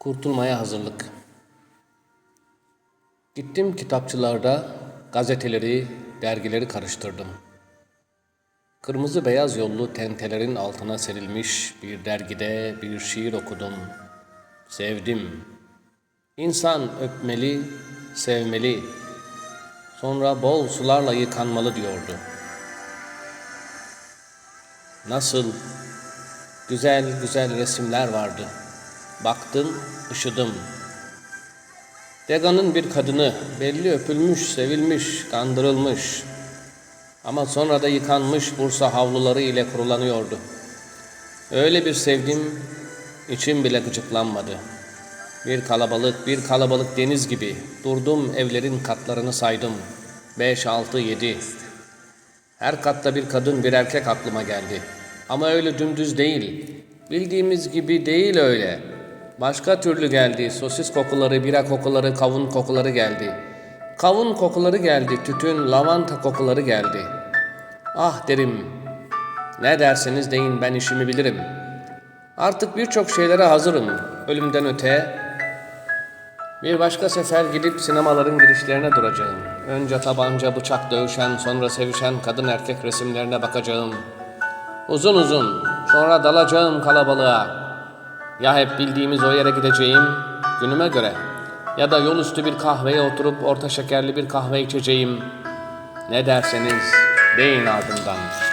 Kurtulmaya hazırlık. Gittim kitapçılarda gazeteleri, dergileri karıştırdım. Kırmızı beyaz yollu tentelerin altına serilmiş bir dergide bir şiir okudum. Sevdim. İnsan öpmeli, sevmeli. Sonra bol sularla yıkanmalı diyordu. Nasıl güzel güzel resimler vardı. Baktım, ışıdım. Dega'nın bir kadını, belli öpülmüş, sevilmiş, kandırılmış. Ama sonra da yıkanmış Bursa havluları ile kurulanıyordu. Öyle bir sevdim, içim bile gıcıklanmadı. Bir kalabalık, bir kalabalık deniz gibi durdum evlerin katlarını saydım. Beş, altı, yedi. Her katta bir kadın, bir erkek aklıma geldi. Ama öyle dümdüz değil. Bildiğimiz gibi değil öyle. Başka türlü geldi. Sosis kokuları, bira kokuları, kavun kokuları geldi. Kavun kokuları geldi, tütün, lavanta kokuları geldi. Ah derim, ne derseniz deyin ben işimi bilirim. Artık birçok şeylere hazırım. Ölümden öte, bir başka sefer gidip sinemaların girişlerine duracağım. Önce tabanca, bıçak dövüşen, sonra sevişen kadın erkek resimlerine bakacağım. Uzun uzun, sonra dalacağım kalabalığa. Ya hep bildiğimiz o yere gideceğim, günüme göre. Ya da yol üstü bir kahveye oturup orta şekerli bir kahve içeceğim. Ne derseniz deyin ardından.''